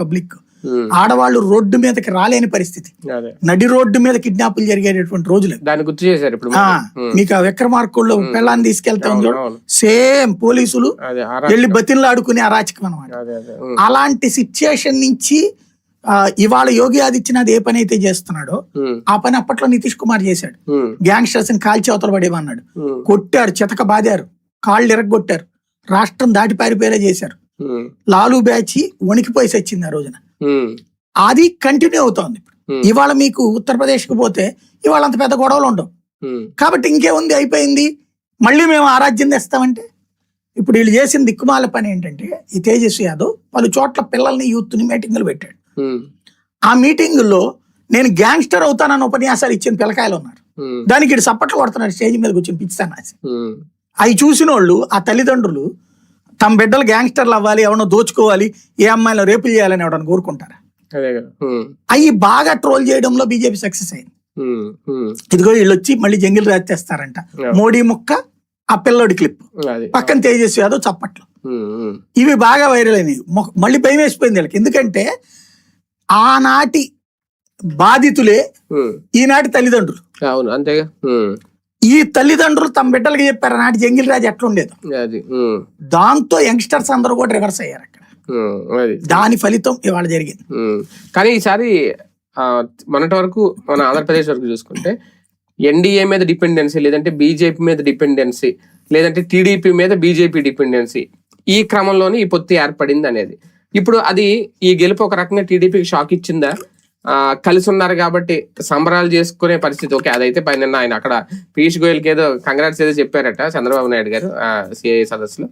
Public. ఆడవాళ్ళు road మీదకి రాలేని పరిస్థితి. నడి రోడ్డు మీద కిడ్నాపులు జరిగేటటువంటి రోజులు. దాన్ని గుర్తు చేశారు ఇప్పుడు మీకు ఆ విక్రమార్కుల్లో పెళ్ళాన్ని తీసుకెళ్తా. సేమ్ పోలీసులు వెళ్ళి బతిన్లు ఆడుకునే అరాచకం అనమాట అలాంటి సిచ్యుయేషన్ నుంచి ఇవాళ యోగి ఆదిత్యనాథ్ ఏ పని అయితే చేస్తున్నాడో ఆ పని అప్పట్లో నితీష్ కుమార్ చేశాడు. గ్యాంగ్స్టర్స్ని కాల్చి అవతల పడేమన్నాడు కొట్టారు చితక బాదారు కాళ్ళు ఎరగొట్టారు రాష్ట్రం దాటి పారిపోయేలా చేశారు. లాలు బ్యాచ్ వణికిపోయి వచ్చింది ఆ రోజున. అది కంటిన్యూ అవుతోంది. ఇవాళ మీకు ఉత్తరప్రదేశ్కు పోతే ఇవాళ అంత పెద్ద గొడవలు ఉండవు. కాబట్టి ఇంకేముంది? అయిపోయింది. మళ్ళీ మేము ఆరాధ్యం తెస్తామంటే? ఇప్పుడు వీళ్ళు చేసిన దిక్కుమాల పని ఏంటంటే ఈ తేజస్వి యాదవ్ పలు చోట్ల పిల్లల్ని యూత్ని మీటింగులు పెట్టాడు. ఆ మీటింగుల్లో నేను గ్యాంగ్స్టర్ అవుతానన్న ఉపన్యాసాలు ఇచ్చిన పిల్లకాయలు ఉన్నారు. దానికి ఇటు సప్పట్లు కొడుతున్నారు స్టేజ్ మీద కూర్చొని ఉమ్, అవి చూసిన వాళ్ళు ఆ తల్లిదండ్రులు తమ బిడ్డలు గ్యాంగ్స్టర్లు అవ్వాలి ఎవరినో దోచుకోవాలి ఏ అమ్మాయిలో రేపులు చేయాలని ఎవడని కోరుకుంటారా? అవి బాగా ట్రోల్ చేయడంలో బీజేపీ సక్సెస్ అయింది. ఇదిగో వీళ్ళు వచ్చి మళ్ళీ జంగిల్ రాజ్ Yeah. మోడీ ముక్క ఆ పిల్లోడి క్లిప్. అది. పక్కన తేజస్వి యాదవ్ చప్పట్లు. ఇవి బాగా వైరల్ అయినాయి. మళ్ళీ భయం వేసిపోయింది వీళ్ళకి. ఎందుకంటే ఆనాటి బాధితులే ఈనాటి తల్లిదండ్రులు. అవును అంతేగా. ఈ తల్లిదండ్రులు తమ బిడ్డలకి చెప్పారు నాటి జంగిల్ రాజ్ ఎట్లా ఉండేది అది ఉమ్, దాంతో యంగ్స్టర్స్ అందరూ కూడా రివర్స్ అయ్యారు అక్కడ. దాని ఫలితం ఇవాళ జరిగింది. కానీ ఈసారి మొన్నటి వరకు మన ఆంధ్రప్రదేశ్ వరకు చూసుకుంటే ఎన్డీఏ మీద డిపెండెన్సీ లేదంటే బీజేపీ మీద డిపెండెన్సీ లేదంటే టీడీపీ మీద బీజేపీ డిపెండెన్సీ ఈ క్రమంలోనే ఈ పొత్తు ఏర్పడింది అనేది ఇప్పుడు అది ఈ గెలుపు ఒక రకంగా టీడీపీకి షాక్ ఇచ్చిందా? కలిసి ఉన్నారు కాబట్టి సంబరాలు చేసుకునే పరిస్థితి. ఓకే అదైతే పైన ఆయన అక్కడ పీయూష్ గోయల్కి ఏదో కంగ్రాట్స్ ఏదో చెప్పారట చంద్రబాబు నాయుడు గారు సిఐ సదస్సులో.